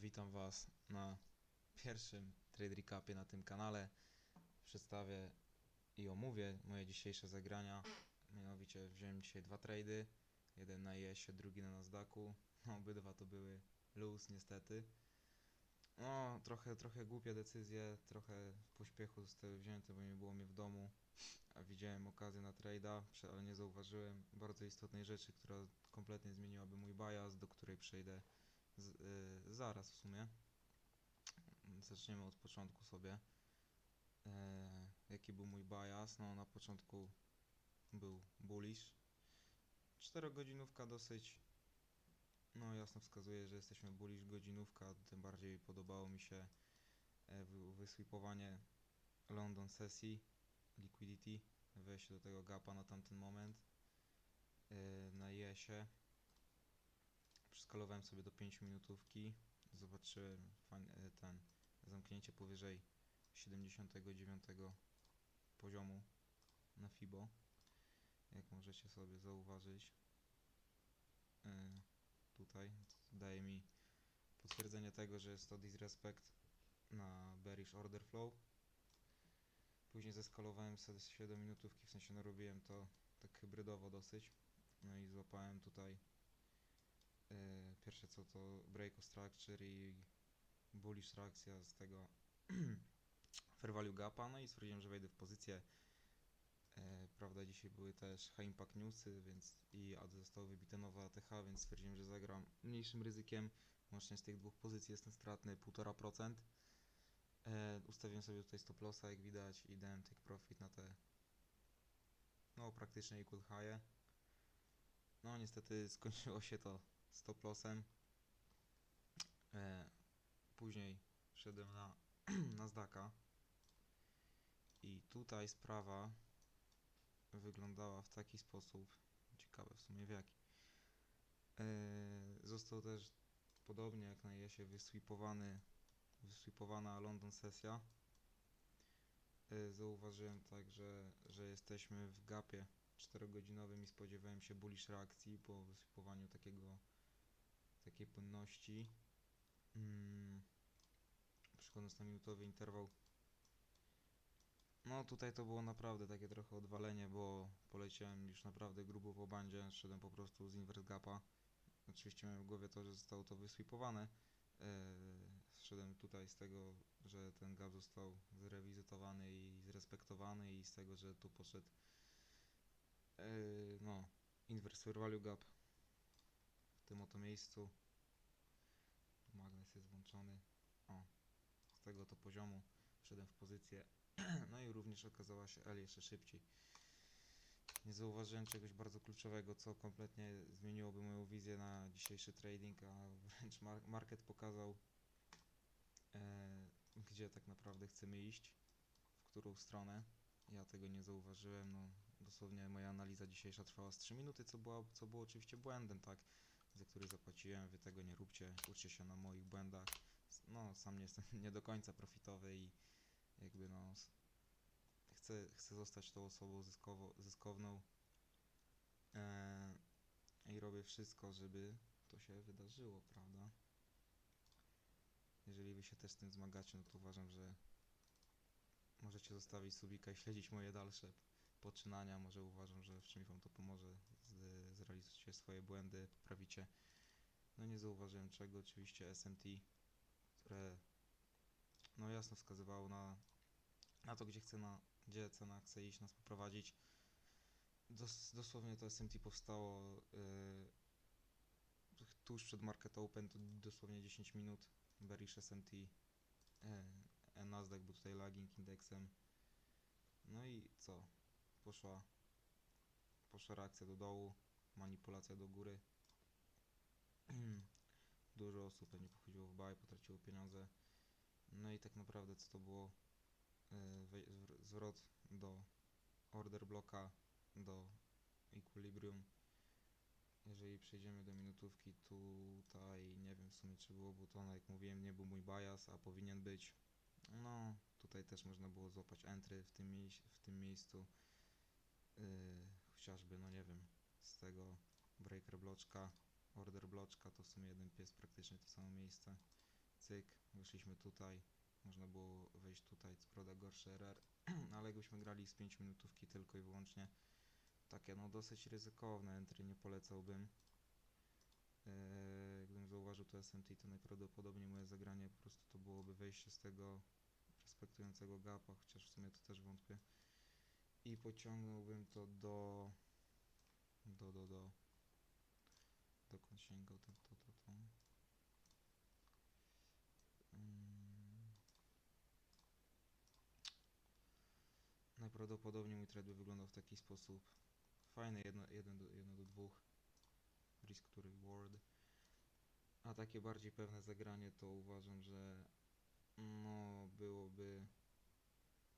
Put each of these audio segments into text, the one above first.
Witam Was na pierwszym Trade Recapie na tym kanale. Przedstawię i omówię moje dzisiejsze zagrania. Mianowicie wziąłem dzisiaj dwa trady. Jeden na IS-ie, drugi na Nasdaqu. No, obydwa to były lose niestety. No, trochę, trochę głupie decyzje, trochę pośpiechu zostały wzięte, bo nie było mnie w domu. A widziałem okazję na trade'a, ale nie zauważyłem bardzo istotnej rzeczy, która kompletnie zmieniłaby mój bias, do której przejdę z, y, zaraz w sumie. Zaczniemy od początku sobie. E, jaki był mój bias? No na początku był bullish. Czterogodzinówka dosyć no jasno wskazuje, że jesteśmy bullish godzinówka, tym bardziej podobało mi się e, wy- wysweepowanie London sesji liquidity, wejście do tego gapa na tamten moment e, na IS-ie przeskalowałem sobie do 5 minutówki. Zobaczyłem e, ten zamknięcie powyżej 79 poziomu na FIBO. Jak możecie sobie zauważyć. e, Tutaj daje mi potwierdzenie tego, że jest to disrespect na bearish order flow. Później zeskalowałem sobie 7 minutówki, w sensie narobiłem to tak hybrydowo dosyć. No i złapałem tutaj Pierwsze co to Break of Structure i Bullish reakcja z tego Fair Value Gapa, no i stwierdziłem, że wejdę w pozycję. E, prawda, dzisiaj były też High Impact Newsy, więc i AD zostało wybite nowe ATH, więc stwierdziłem, że zagram mniejszym ryzykiem. Łącznie z tych dwóch pozycji jestem stratny 1,5%. E, ustawiłem sobie tutaj stop lossa, jak widać, i dałem take profit na te no praktycznie equal high. No niestety skończyło się to stop lossem. E, później wszedłem na Nasdaqa i tutaj sprawa wyglądała w taki sposób, ciekawe w sumie w jaki. E, został też podobnie jak na jesie wysweepowany, wysweepowana London sesja. E, zauważyłem także, że jesteśmy w gapie 4-godzinowym i spodziewałem się bullish reakcji po wysypowaniu takiego takiej płynności. Mm, Przechodząc na minutowy interwał. No tutaj to było naprawdę takie trochę odwalenie, bo poleciałem już naprawdę grubo po bandzie, szedłem po prostu z inverse gapa. Oczywiście miałem w głowie to, że zostało to wysweepowane. Eee, szedłem tutaj z tego, że ten gap został zrewizytowany i zrespektowany i z tego, że tu poszedł eee, no, inverse value gap tym oto miejscu. Magnes jest włączony. O, z tego to poziomu wszedłem w pozycję. No i również okazała się L jeszcze szybciej. Nie zauważyłem czegoś bardzo kluczowego, co kompletnie zmieniłoby moją wizję na dzisiejszy trading, a wręcz mar- market pokazał, e, gdzie tak naprawdę chcemy iść, w którą stronę. Ja tego nie zauważyłem, no dosłownie moja analiza dzisiejsza trwała z 3 minuty, co, była, co było oczywiście błędem, tak, za który zapłaciłem, wy tego nie róbcie, uczcie się na moich błędach. No, sam nie jestem nie do końca profitowy i jakby no, chcę, chcę zostać tą osobą zyskowo, zyskowną e, i robię wszystko, żeby to się wydarzyło, prawda? Jeżeli wy się też z tym zmagacie, no to uważam, że możecie zostawić subika i śledzić moje dalsze poczynania. Może uważam, że w czymś wam to pomoże. Z, zrealizujecie swoje błędy, poprawicie. No nie zauważyłem czego, oczywiście SMT, które no jasno wskazywało na, na to, gdzie chce na, gdzie cena chce iść, nas poprowadzić. Dos, dosłownie to SMT powstało yy, tuż przed Market Open, to dosłownie 10 minut. Bearish SMT, yy, Nasdaq był tutaj lagging indeksem. No i co? Poszła, poszła reakcja do dołu, manipulacja do góry. Dużo osób pewnie pochodziło w buy, potraciło pieniądze. No i tak naprawdę co to było? Zwr- zwrot do order bloka, do equilibrium. Jeżeli przejdziemy do minutówki, tutaj nie wiem w sumie czy było butona, jak mówiłem, nie był mój bias, a powinien być. No, tutaj też można było złapać entry w tym, w tym miejscu. Yy, chociażby, no nie wiem, z tego breaker bloczka, order bloczka, to w sumie jeden pies praktycznie to samo miejsce. cyk, wyszliśmy tutaj, można było wejść tutaj, co prawda gorszy RR, ale jakbyśmy grali z 5 minutówki tylko i wyłącznie, takie no dosyć ryzykowne entry nie polecałbym. Eee, gdybym zauważył to SMT, to najprawdopodobniej moje zagranie po prostu to byłoby wejście z tego respektującego gapa, chociaż w sumie to też wątpię. I pociągnąłbym to do... do, do, do... Dokąd to, to, to, to. Mm. Najprawdopodobniej mój trade by wyglądał w taki sposób. Fajny, jedno, jeden do, jedno do dwóch. Risk to reward. A takie bardziej pewne zagranie to uważam, że no byłoby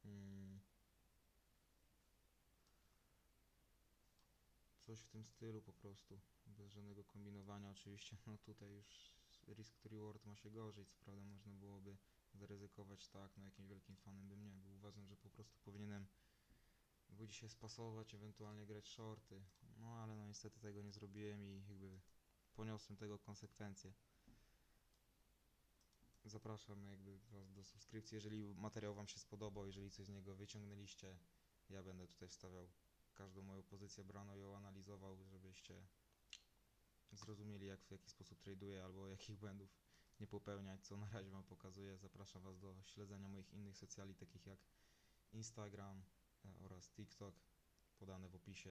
mm, coś w tym stylu po prostu. Bez żadnego kombinowania oczywiście. No tutaj już risk to reward ma się gorzej. Co prawda można byłoby zaryzykować tak, no jakimś wielkim fanem bym nie był. Uważam, że po prostu powinienem był dzisiaj spasować, ewentualnie grać shorty. No ale no niestety tego nie zrobiłem i jakby poniosłem tego konsekwencje. Zapraszam jakby was do subskrypcji, jeżeli materiał wam się spodobał, jeżeli coś z niego wyciągnęliście. Ja będę tutaj wstawiał każdą moją pozycję brano ją analizował, żebyście zrozumieli jak w jaki sposób traduję albo jakich błędów nie popełniać, co na razie wam pokazuję. Zapraszam was do śledzenia moich innych socjali, takich jak Instagram e, oraz TikTok, podane w opisie.